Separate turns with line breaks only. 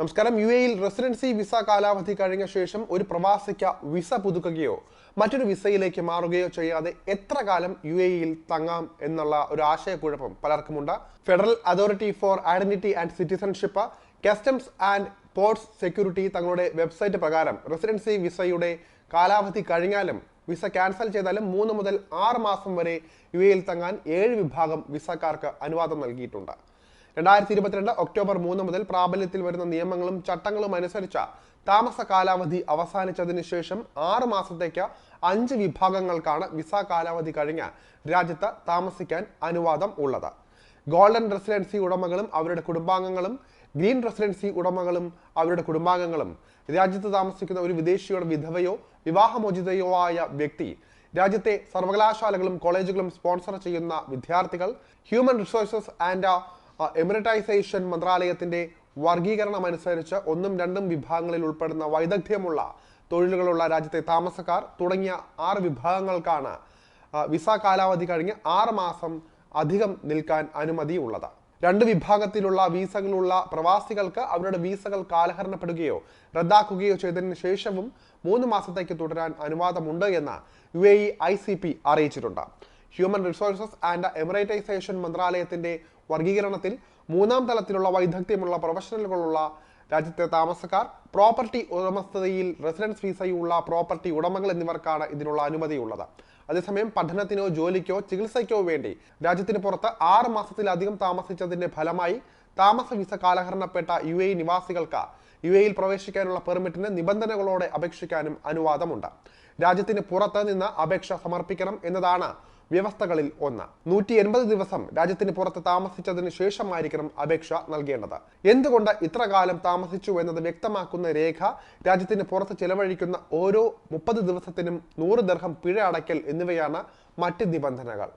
നമസ്കാരം. യു എയിൽ residency visa കാലാവധി കഴിഞ്ഞ ശേഷം ഒരു പ്രവാസിക്ക് വിസ പുതുക്കുകയോ മറ്റൊരു വിസയിലേക്ക് മാറുകയോ ചെയ്യാതെ എത്ര കാലം യു എയിൽ തങ്ങാം എന്നുള്ള ഒരു ആശയക്കുഴപ്പം പലർക്കുമുണ്ട്. Federal authority for identity and citizenship customs and ports security തങ്ങളുടെ വെബ്സൈറ്റ് പ്രകാരം റെസിഡൻസി വിസയുടെ കാലാവധി കഴിഞ്ഞാലും വിസ ക്യാൻസൽ ചെയ്താലും മൂന്ന് മുതൽ ആറ് മാസം വരെ യു എയിൽ തങ്ങാൻ ഏഴ് വിഭാഗം വിസക്കാർക്ക് അനുവാദം നൽകിയിട്ടുണ്ട്. രണ്ടായിരത്തി ഇരുപത്തിരണ്ട് ഒക്ടോബർ മൂന്ന് മുതൽ പ്രാബല്യത്തിൽ വരുന്ന നിയമങ്ങളും ചട്ടങ്ങളും അനുസരിച്ച് താമസ കാലാവധി അവസാനിച്ചതിന് ശേഷം ആറ് മാസത്തേക്ക് അഞ്ച് വിഭാഗങ്ങൾക്കാണ് വിസ കാലാവധി കഴിഞ്ഞ് രാജ്യത്ത് താമസിക്കാൻ അനുവാദം ഉള്ളത്. ഗോൾഡൻ റെസിഡൻസി ഉടമകളും അവരുടെ കുടുംബാംഗങ്ങളും ഗ്രീൻ റെസിഡൻസി ഉടമകളും അവരുടെ കുടുംബാംഗങ്ങളും രാജ്യത്ത് താമസിക്കുന്ന ഒരു വിദേശിയുടെ വിധവയോ വിവാഹമോചിതയോ ആയ വ്യക്തി രാജ്യത്തെ സർവകലാശാലകളും കോളേജുകളും സ്പോൺസർ ചെയ്യുന്ന വിദ്യാർത്ഥികൾ ഹ്യൂമൻ റിസോഴ്സസ് ആൻഡ് എമിററ്റൈസേഷൻ മന്ത്രാലയത്തിന്റെ വർഗീകരണം അനുസരിച്ച് ഒന്നും രണ്ടും വിഭാഗങ്ങളിൽ ഉൾപ്പെടുന്ന വൈദഗ്ധ്യമുള്ള തൊഴിലുകളുള്ള രാജ്യത്തെ താമസക്കാർ തുടങ്ങിയ ആറ് വിഭാഗങ്ങൾക്കാണ് വിസ കാലാവധി കഴിഞ്ഞ് ആറ് മാസം അധികം നിൽക്കാൻ അനുമതിയുള്ളത്. രണ്ട് വിഭാഗത്തിലുള്ള വീസകളുള്ള പ്രവാസികൾക്ക് അവരുടെ വീസകൾ കാലഹരണപ്പെടുകയോ റദ്ദാക്കുകയോ ചെയ്തതിന് ശേഷവും മൂന്ന് മാസത്തേക്ക് തുടരാൻ അനുവാദമുണ്ട് എന്ന് U A I C P അറിയിച്ചിട്ടുണ്ട്. ഹ്യൂമൻ റിസോഴ്സസ് ആൻഡ് എമിറേറ്റൈസേഷൻ മന്ത്രാലയത്തിന്റെ വർഗീകരണത്തിൽ മൂന്നാം തലത്തിലുള്ള വൈദഗ്ധ്യമുള്ള പ്രൊഫഷണലുകളുള്ള രാജ്യത്തെ താമസക്കാർ പ്രോപ്പർട്ടി ഉടമസ്ഥതയിൽ റെസിഡൻസ് വിസയുള്ള പ്രോപ്പർട്ടി ഉടമകൾ എന്നിവർക്കാണ് ഇതിനുള്ള അനുമതിയുള്ളത്. അതേസമയം പഠനത്തിനോ ജോലിക്കോ ചികിത്സയ്ക്കോ വേണ്ടി രാജ്യത്തിന് പുറത്ത് ആറ് മാസത്തിലധികം താമസിച്ചതിന്റെ ഫലമായി താമസ വിസ കാലഹരണപ്പെട്ട യു എ നിവാസികൾക്ക് യു എയിൽ പ്രവേശിക്കാനുള്ള പെർമിറ്റിന് നിബന്ധനകളോടെ അപേക്ഷിക്കാനും അനുവാദമുണ്ട്. രാജ്യത്തിന് പുറത്ത് നിന്ന് അപേക്ഷ സമർപ്പിക്കണം എന്നതാണ് വ്യവസ്ഥകളിൽ ഒന്ന്. നൂറ്റി എൺപത് ദിവസം രാജ്യത്തിന് പുറത്ത് താമസിച്ചതിന് ശേഷമായിരിക്കണം അപേക്ഷ നൽകേണ്ടത്. എന്തുകൊണ്ട് ഇത്ര കാലം താമസിച്ചു എന്നത് വ്യക്തമാക്കുന്ന രേഖ രാജ്യത്തിന് പുറത്ത് ചെലവഴിക്കുന്ന ഓരോ മുപ്പത് ദിവസത്തിനും നൂറ് ദർഹം പിഴ അടയ്ക്കൽ എന്നിവയാണ് മറ്റ് നിബന്ധനകൾ.